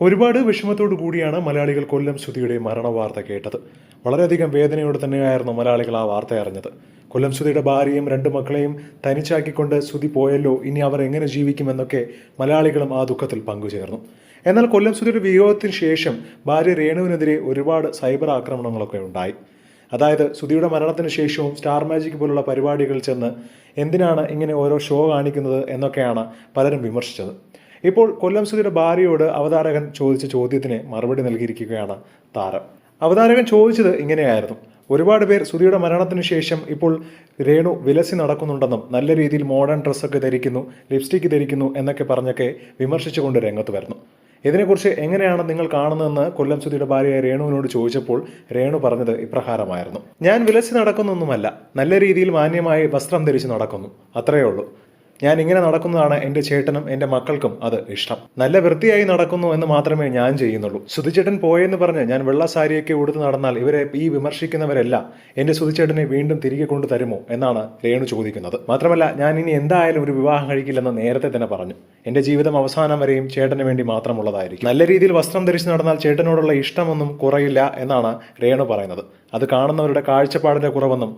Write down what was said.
ഒരുപാട് വിഷമത്തോടു കൂടിയാണ് മലയാളികൾ കൊല്ലം ശ്രുതിയുടെ മരണവാർത്ത കേട്ടത്. വളരെയധികം വേദനയോടെ തന്നെയായിരുന്നു മലയാളികൾ ആ വാർത്ത അറിഞ്ഞത്. കൊല്ലം ശ്രുതിയുടെ ഭാര്യയും രണ്ട് മക്കളെയും തനിച്ചാക്കിക്കൊണ്ട് ശ്രുതി പോയല്ലോ ഇനി അവർ എങ്ങനെ ജീവിക്കുമെന്നൊക്കെ മലയാളികളും ആ ദുഃഖത്തിൽ പങ്കുചേർന്നു. എന്നാൽ കൊല്ലം ശ്രുതിയുടെ വിയോഗത്തിന് ശേഷം ഭാര്യ രേണുവിനെതിരെ ഒരുപാട് സൈബർ ആക്രമണങ്ങളൊക്കെ ഉണ്ടായി. അതായത് സുധിയുടെ മരണത്തിന് ശേഷവും സ്റ്റാർ മാജിക് പോലുള്ള പരിപാടികൾ ചെന്ന് എന്തിനാണ് ഇങ്ങനെ ഓരോ ഷോ കാണിക്കുന്നത് എന്നൊക്കെയാണ് പലരും വിമർശിച്ചത്. ഇപ്പോൾ കൊല്ലം സുധിയുടെ ഭാര്യയോട് അവതാരകൻ ചോദിച്ച ചോദ്യത്തിന് മറുപടി നൽകിയിരിക്കുകയാണ് താരം. അവതാരകൻ ചോദിച്ചത് ഇങ്ങനെയായിരുന്നു. ഒരുപാട് പേർ സുധിയുടെ മരണത്തിന് ശേഷം ഇപ്പോൾ രേണു വിലസി നടക്കുന്നുണ്ടെന്നും നല്ല രീതിയിൽ മോഡേൺ ഡ്രസ്സൊക്കെ ധരിക്കുന്നു ലിപ്സ്റ്റിക്ക് ധരിക്കുന്നു എന്നൊക്കെ പറഞ്ഞൊക്കെ വിമർശിച്ചുകൊണ്ട് രംഗത്ത് വരുന്നു. ഇതിനെക്കുറിച്ച് എങ്ങനെയാണ് നിങ്ങൾ കാണുന്നതെന്ന് കൊല്ലം സുധിയുടെ ഭാര്യയായ രേണുവിനോട് ചോദിച്ചപ്പോൾ രേണു പറഞ്ഞത് ഇപ്രകാരമായിരുന്നു. ഞാൻ വിലസി നടക്കുന്നൊന്നുമല്ല. നല്ല രീതിയിൽ മാന്യമായി വസ്ത്രം ധരിച്ച് നടക്കുന്നു. അത്രയേ ഉള്ളൂ. ഞാൻ ഇങ്ങനെ നടക്കുന്നതാണ് എന്റെ ചേട്ടനും എന്റെ മക്കൾക്കും അത് ഇഷ്ടം. നല്ല വൃത്തിയായി നടക്കുന്നു എന്ന് മാത്രമേ ഞാൻ ചെയ്യുന്നുള്ളൂ. സുധിച്ചേട്ടൻ പോയെന്ന് പറഞ്ഞ് ഞാൻ വെള്ള സാരിയൊക്കെ ഉടുത്ത് നടന്നാൽ ഇവരെ ഈ വിമർശിക്കുന്നവരെല്ലാം എന്റെ സുധിച്ചേട്ടനെ വീണ്ടും തിരികെ കൊണ്ടു തരുമോ എന്നാണ് രേണു ചോദിക്കുന്നത്. മാത്രമല്ല ഞാൻ ഇനി എന്തായാലും ഒരു വിവാഹം കഴിക്കില്ലെന്ന് നേരത്തെ തന്നെ പറഞ്ഞു. എന്റെ ജീവിതം അവസാനം വരെയും ചേട്ടന് വേണ്ടി മാത്രമുള്ളതായിരിക്കും. നല്ല രീതിയിൽ വസ്ത്രം ധരിച്ച് നടന്നാൽ ചേട്ടനോടുള്ള ഇഷ്ടമൊന്നും കുറയില്ല എന്നാണ് രേണു പറയുന്നത്. അത് കാണുന്നവരുടെ കാഴ്ചപ്പാടിന്റെ കുറവെന്നും